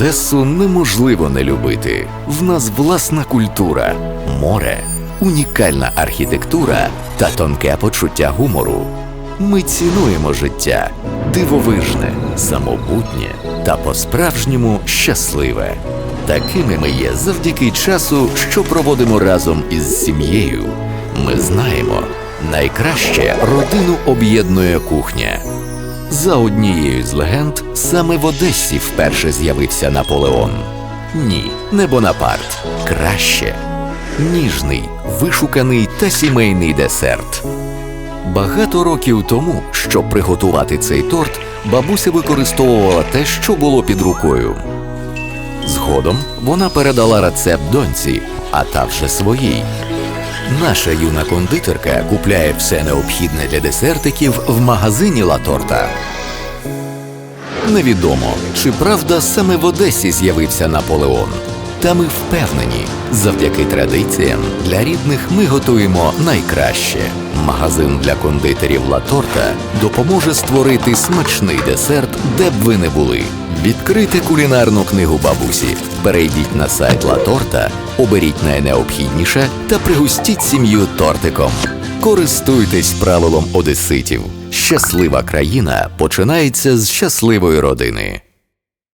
Одесу неможливо не любити. В нас власна культура, море, унікальна архітектура та тонке почуття гумору. Ми цінуємо життя дивовижне, самобутнє та по-справжньому щасливе. Такими ми є завдяки часу, що проводимо разом із сім'єю. Ми знаємо, найкраще родину об'єднує кухня. За однією з легенд, саме в Одесі вперше з'явився Наполеон. Ні, не Бонапарт. Краще. Ніжний, вишуканий та сімейний десерт. Багато років тому, щоб приготувати цей торт, бабуся використовувала те, що було під рукою. Згодом вона передала рецепт доньці, а та вже своїй. Наша юна кондитерка купляє все необхідне для десертиків в магазині Ла Торта. Невідомо, чи правда саме в Одесі з'явився Наполеон. Та ми впевнені, завдяки традиціям для рідних ми готуємо найкраще. Магазин для кондитерів Ла Торта допоможе створити смачний десерт, де б ви не були. Відкрити кулінарну книгу бабусі. Перейдіть на сайт Ла Торта, оберіть найнеобхідніше та пригустіть сім'ю тортиком. Користуйтесь правилом одеситів. Щаслива країна починається з щасливої родини.